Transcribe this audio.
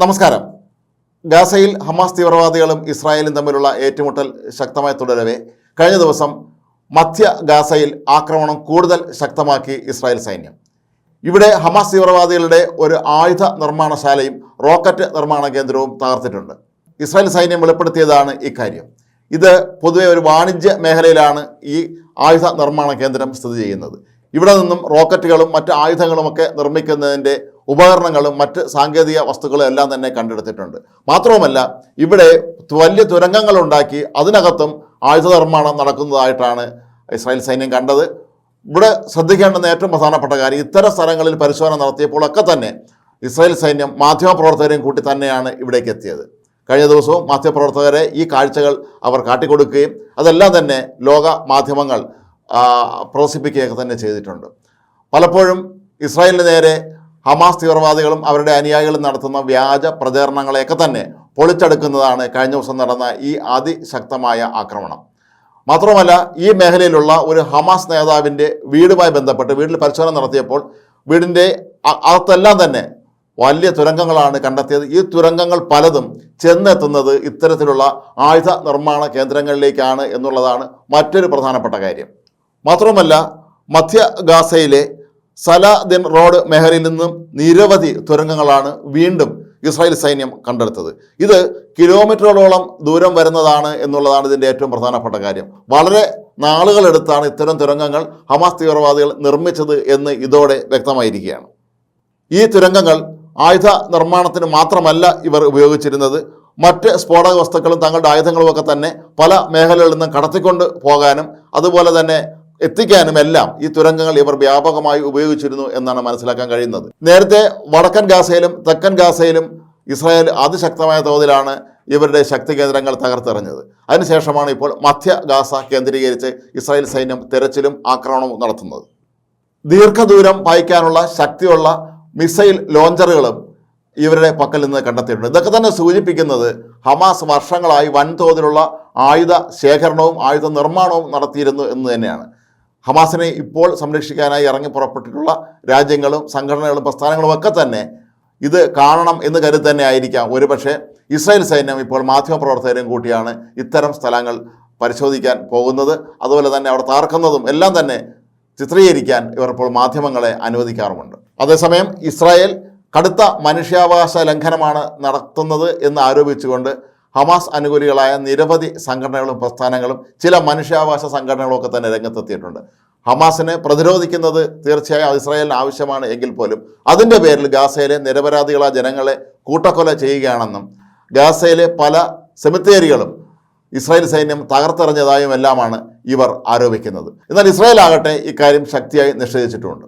നമസ്കാരം. ഗാസയിൽ ഹമാസ് തീവ്രവാദികളും ഇസ്രായേലും തമ്മിലുള്ള ഏറ്റുമുട്ടൽ ശക്തമായി തുടരവേ. കഴിഞ്ഞ ദിവസം മധ്യ ഗാസയിൽ ആക്രമണം കൂടുതൽ ശക്തമാക്കി ഇസ്രായേൽ സൈന്യം. ഇവിടെ ഹമാസ് തീവ്രവാദികളുടെ ഒരു ആയുധ നിർമ്മാണശാലയും റോക്കറ്റ് നിർമ്മാണ കേന്ദ്രവും തകർത്തിട്ടുണ്ട്. ഇസ്രായേൽ സൈന്യം വെളിപ്പെടുത്തിയതാണ് ഇക്കാര്യം ഇത് പൊതുവെ ഒരു വാണിജ്യ മേഖലയിലാണ് ഈ ആയുധ നിർമ്മാണ കേന്ദ്രം സ്ഥിതി ചെയ്യുന്നത്. ഇവിടെ നിന്നും റോക്കറ്റുകളും മറ്റ് ആയുധങ്ങളുമൊക്കെ നിർമ്മിക്കുന്നതിന്റെ ഉപകരണങ്ങളും മറ്റ് സാങ്കേതിക വസ്തുക്കളും എല്ലാം തന്നെ കണ്ടെടുത്തിട്ടുണ്ട്. മാത്രവുമല്ല ഇവിടെ വലിയ തുരങ്കങ്ങൾ ഉണ്ടാക്കി അതിനകത്തും ആയുധ നിർമ്മാണം നടക്കുന്നതായിട്ടാണ് ഇസ്രായേൽ സൈന്യം കണ്ടത്. ഇവിടെ ശ്രദ്ധിക്കേണ്ടുന്ന ഏറ്റവും പ്രധാനപ്പെട്ട കാര്യം ഇത്തരം സ്ഥലങ്ങളിൽ പരിശോധന നടത്തിയപ്പോഴൊക്കെ തന്നെ ഇസ്രായേൽ സൈന്യം മാധ്യമപ്രവർത്തകരെയും കൂട്ടി തന്നെയാണ് ഇവിടേക്ക് എത്തിയത്. കഴിഞ്ഞ ദിവസവും മാധ്യമപ്രവർത്തകരെ ഈ കാഴ്ചകൾ അവർ കാട്ടിക്കൊടുക്കുകയും അതെല്ലാം തന്നെ ലോക മാധ്യമങ്ങൾ പ്രദർശിപ്പിക്കുകയൊക്കെ തന്നെ ചെയ്തിട്ടുണ്ട്. പലപ്പോഴും ഇസ്രായേലിന് നേരെ ഹമാസ് തീവ്രവാദികളും അവരുടെ അനുയായികളും നടത്തുന്ന വ്യാജ പ്രചരണങ്ങളെയൊക്കെ തന്നെ പൊളിച്ചെടുക്കുന്നതാണ് കഴിഞ്ഞ ദിവസം നടന്ന ഈ അതിശക്തമായ ആക്രമണം. മാത്രമല്ല ഈ മേഖലയിലുള്ള ഒരു ഹമാസ് നേതാവിന്റെ വീടുമായി ബന്ധപ്പെട്ട് വീട്ടിൽ പരിശോധന നടത്തിയപ്പോൾ വീടിന്റെ അകത്തെല്ലാം തന്നെ വലിയ തുരങ്കങ്ങളാണ് കണ്ടെത്തിയത്. ഈ തുരങ്കങ്ങൾ പലതും ചെന്നെത്തുന്നത് ഇത്തരത്തിലുള്ള ആയുധ നിർമ്മാണ കേന്ദ്രങ്ങളിലേക്കാണ് എന്നുള്ളതാണ് മറ്റൊരു പ്രധാനപ്പെട്ട കാര്യം. മാത്രമല്ല മധ്യ ഗാസയിലെ സലാദിൻ റോഡ് മെഹറിൽ നിന്നും നിരവധി തുരങ്കങ്ങളാണ് വീണ്ടും ഇസ്രായേൽ സൈന്യം കണ്ടെടുത്തത്. ഇത് കിലോമീറ്ററുകളോളം ദൂരം വരുന്നതാണ് എന്നുള്ളതാണ് ഇതിന്റെ ഏറ്റവും പ്രധാനപ്പെട്ട കാര്യം. വളരെ നാളുകളെടുത്താണ് ഇത്തരം തുരങ്കങ്ങൾ ഹമാസ് തീവ്രവാദികൾ നിർമ്മിച്ചത് എന്ന് ഇതോടെ വ്യക്തമായിരിക്കുകയാണ്. ഈ തുരങ്കങ്ങൾ ആയുധ നിർമ്മാണത്തിന് മാത്രമല്ല ഇവർ ഉപയോഗിച്ചിരുന്നത്. മറ്റ് സ്ഫോടക വസ്തുക്കളും തങ്ങളുടെ ആയുധങ്ങളുമൊക്കെ തന്നെ പല മേഖലകളിൽ നിന്നും കടത്തിക്കൊണ്ട് പോകാനും അതുപോലെ തന്നെ എത്തിക്കാനും എല്ലാം ഈ തുരങ്കങ്ങൾ ഇവർ വ്യാപകമായി ഉപയോഗിച്ചിരുന്നു എന്നാണ് മനസ്സിലാക്കാൻ കഴിയുന്നത്. നേരത്തെ വടക്കൻ ഗാസയിലും തെക്കൻ ഗാസയിലും ഇസ്രായേൽ അതിശക്തമായ തോതിലാണ് ഇവരുടെ ശക്തി കേന്ദ്രങ്ങൾ തകർത്തെറിഞ്ഞത്. അതിനുശേഷമാണ് ഇപ്പോൾ മധ്യ ഗാസ കേന്ദ്രീകരിച്ച് ഇസ്രായേൽ സൈന്യം തെരച്ചിലും ആക്രമണവും നടത്തുന്നത്. ദീർഘദൂരം പായിക്കാനുള്ള ശക്തിയുള്ള മിസൈൽ ലോഞ്ചറുകളും ഇവരുടെ പക്കൽ നിന്ന് കണ്ടെത്തിയിട്ടുണ്ട്. ഇതൊക്കെ തന്നെ സൂചിപ്പിക്കുന്നത് ഹമാസ് വർഷങ്ങളായി വൻതോതിലുള്ള ആയുധ ശേഖരണവും ആയുധ നിർമ്മാണവും നടത്തിയിരുന്നു എന്ന് തന്നെയാണ്. ഹമാസിനെ ഇപ്പോൾ സംരക്ഷിക്കാനായി ഇറങ്ങി പുറപ്പെട്ടിട്ടുള്ള രാജ്യങ്ങളും സംഘടനകളും പ്രസ്ഥാനങ്ങളും ഒക്കെ തന്നെ ഇത് കാണണം എന്ന് കരുതി തന്നെ ആയിരിക്കാം. ഒരുപക്ഷെ ഇസ്രായേൽ സൈന്യം ഇപ്പോൾ മാധ്യമപ്രവർത്തകരും കൂട്ടിയാണ് ഇത്തരം സ്ഥലങ്ങൾ പരിശോധിക്കാൻ പോകുന്നത്. അതുപോലെ തന്നെ അവിടെ താർക്കുന്നതും എല്ലാം തന്നെ ചിത്രീകരിക്കാൻ ഇവർ ഇപ്പോൾ മാധ്യമങ്ങളെ അനുവദിക്കാറുമുണ്ട്. അതേസമയം ഇസ്രായേൽ കടുത്ത മനുഷ്യാവകാശ ലംഘനമാണ് നടത്തുന്നത് എന്ന് ആരോപിച്ചുകൊണ്ട് ഹമാസ് അനുകൂലികളായ നിരവധി സംഘടനകളും പ്രസ്ഥാനങ്ങളും ചില മനുഷ്യാവകാശ സംഘടനകളും ഒക്കെ തന്നെ രംഗത്തെത്തിയിട്ടുണ്ട്. ഹമാസിനെ പ്രതിരോധിക്കുന്നത് തീർച്ചയായും ഇസ്രായേലിന് ആവശ്യമാണ് എങ്കിൽ പോലും അതിന്റെ പേരിൽ ഗാസയിലെ നിരപരാധികളായ ജനങ്ങളെ കൂട്ടക്കൊല ചെയ്യുകയാണെന്നും ഗാസയിലെ പല സെമിത്തേരികളും ഇസ്രായേൽ സൈന്യം തകർത്തെറിഞ്ഞതായും എല്ലാമാണ് ഇവർ ആരോപിക്കുന്നത്. എന്നാൽ ഇസ്രായേൽ ആകട്ടെ ഇക്കാര്യം ശക്തിയായി നിഷേധിച്ചിട്ടുമുണ്ട്.